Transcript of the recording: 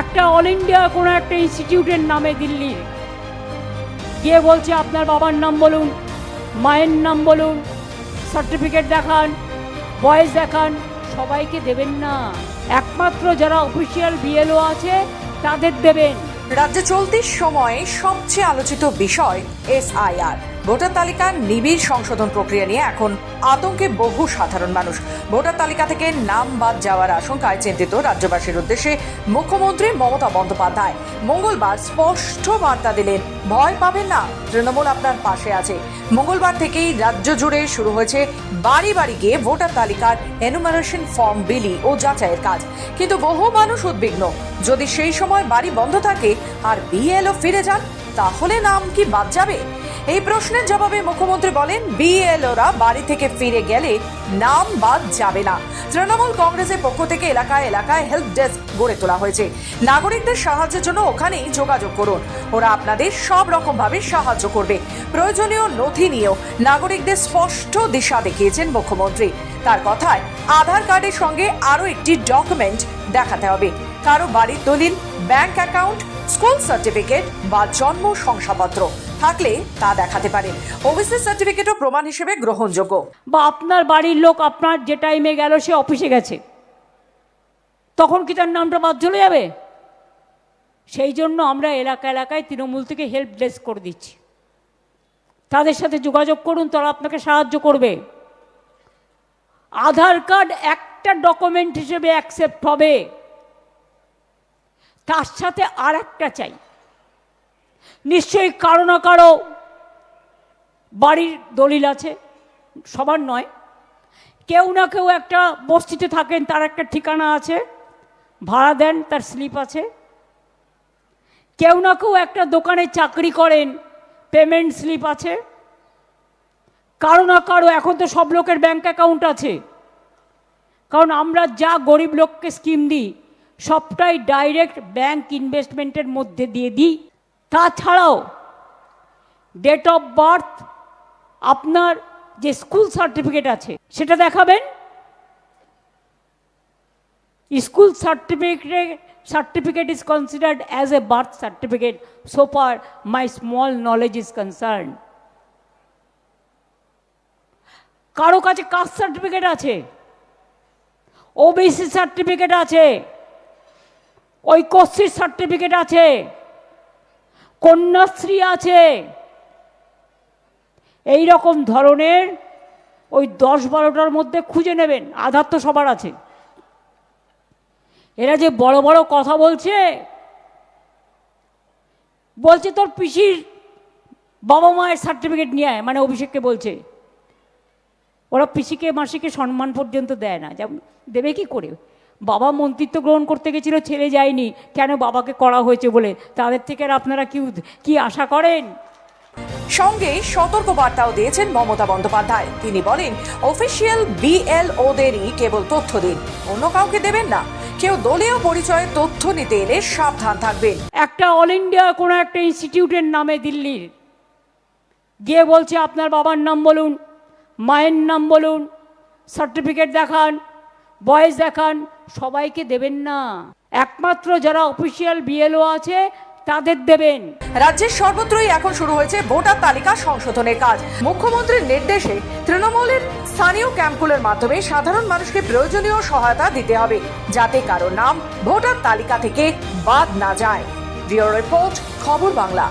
একটা all India কোনো একটা ইনস্টিটিউটের নামে দিল্লির গিয়ে বলছে, আপনার বাবার নাম বলুন, মায়ের নাম বলুন সার্টিফিকেট দেখান, বয়স দেখান, সবাইকে দেবেন না। একমাত্র যারা অফিসিয়াল বিএলও আছে, তাদের দেবেন। রাজ্যে চলতি সময়ে সবচেয়ে আলোচিত বিষয় এসআইআর ভোটার তালিকার নিবিড় সংশোধন প্রক্রিয়া নিয়ে এখন আতঙ্কে বহু সাধারণ মানুষ। ভোটার তালিকা থেকে নাম বাদ যাওয়ার আশঙ্কায় চিন্তিত রাজ্যবাসীর উদ্দেশ্যে মুখ্যমন্ত্রী মমতা বন্দ্যোপাধ্যায়। মঙ্গলবার স্পষ্ট বার্তা দিলেন, ভয় পাবেন না, তৃণমূল আপনার পাশে আছে। মঙ্গলবার থেকেই রাজ্য জুড়ে শুরু হয়েছে বাড়ি বাড়ি গিয়ে ভোটার তালিকার এনুমারেশন ফর্ম বিলি ও যাচাইয়ের কাজ। কিন্তু বহু মানুষ উদ্বিগ্ন। যদি সেই সময় বাড়ি বন্ধ থাকে, আর বিএলও ফিরে যান তাহলে নাম কি বাদ যাবে? এই প্রশ্নের জবাবে মুখ্যমন্ত্রী বলেন, বিএলওরা বাড়ি থেকে ফিরে গেলে নাম বাদ যাবে না। তৃণমূল কংগ্রেসের পক্ষ থেকে এলাকায় এলাকায় হেল্প ডেস্ক গড়ে তোলা হয়েছে। নাগরিকদের সাহায্যের জন্য ওখানেই যোগাযোগ করুন। ওরা আপনাদের সব রকম ভাবে সাহায্য করবে। প্রয়োজনীয় নথি নিয়েও নাগরিকদের স্পষ্ট দিশা দেখিয়েছেন মুখ্যমন্ত্রী। তার কথায় আধার কার্ডের সঙ্গে আরও একটি ডকুমেন্ট দেখাতে হবে। কারও বাড়ির দলিল ব্যাংক অ্যাকাউন্ট স্কুল সার্টিফিকেট বা জন্ম শংসাপত্র থাকলে তা দেখাতে পারে। ওবিসি সার্টিফিকেটও প্রমাণ হিসেবে গ্রহণযোগ্য। বা আপনার বাড়ির লোক আপনার যে টাইমে গেল, সে অফিসে গেছে। তখন কি তার নামটা বাদ চলে যাবে? সেই জন্য আমরা এলাকা এলাকায় তৃণমূল থেকে হেল্প ডেস্ক করে দিচ্ছি। তাদের সাথে যোগাযোগ করুন, তারা আপনাকে সাহায্য করবে। আধার কার্ড একটা ডকুমেন্ট হিসেবে অ্যাকসেপ্ট হবে। তার সাথে আর একটা চাই। নিশ্চয়ই কারও না কারও বাড়ির দলিল আছে, সবার নয়। কেউ না কেউ একটা বস্তিতে থাকেন, তার একটা ঠিকানা আছে, ভাড়া দেন, তার স্লিপ আছে। কেউ না কেউ একটা দোকানে চাকরি করেন, পেমেন্ট স্লিপ আছে। কারও না কারও, এখন তো সব লোকের ব্যাঙ্ক অ্যাকাউন্ট আছে। কারণ আমরা যা গরিব লোককে স্কিম দিই সবটাই ডাইরেক্ট ব্যাংক ইনভেস্টমেন্টের মধ্যে দিয়ে দিই। তাছাড়াও ডেট অফ বার্থ আপনার যে স্কুল সার্টিফিকেট আছে, সেটা দেখাবেন। School certificate certificate is considered as a birth certificate so far my small knowledge is concern কারও কাছে কাস্ট সার্টিফিকেট আছে? ওবিসি সার্টিফিকেট আছে? ঐক্যশ্রীর সার্টিফিকেট আছে। কন্যাশ্রী আছে। এই রকম ধরনের ওই দশ বারোটার মধ্যে খুঁজে নেবেন, আধার তো সবার আছে। এরা যে বড় বড় কথা বলছে বলছে তোর পিসির বাবা মায়ের সার্টিফিকেট নিয়ে আয় মানে অভিষেককে বলছে। ওরা পিসিকে, মাসিকে সম্মান পর্যন্ত দেয় না, যেমন দেবে কি করে? বাবা মন্ত্রিত্ব গ্রহণ করতে গেছিল ছেড়ে যায়নি। কেন বাবাকে করা হয়েছে বলে? তাদের থেকে আর আপনারা কি কি আশা করেন? সঙ্গে সতর্ক বার্তাও দিয়েছেন মমতা বন্দ্যোপাধ্যায়। তিনি বলেন অফিসিয়াল বিএলওদেরই কেবল তথ্য দিন অন্য কাউকে দেবেন না। কেউ দলীয় পরিচয়ে তথ্য নিতে এলে সাবধান থাকবেন। একটা অল ইন্ডিয়া কোনো একটা ইনস্টিটিউটের নামে দিল্লির। গিয়ে বলছে আপনার বাবার নাম বলুন মায়ের নাম বলুন সার্টিফিকেট দেখান বয়স দেখান সবাইকে দেবেন না। একমাত্র যারা অফিসিয়াল বিএলও আছে, তাদের দেবেন। রাজ্যের সর্বত্রই এখন শুরু হয়েছে ভোটার তালিকা সংশোধনের কাজ। মুখ্যমন্ত্রীর নির্দেশে তৃণমূলের স্থানীয় ক্যাম্পগুলোর মাধ্যমে সাধারণ মানুষকে প্রয়োজনীয় সহায়তা দিতে হবে, যাতে কারও নাম ভোটার তালিকা থেকে বাদ না যায়। ব্যুরো রিপোর্ট, খবর বাংলা।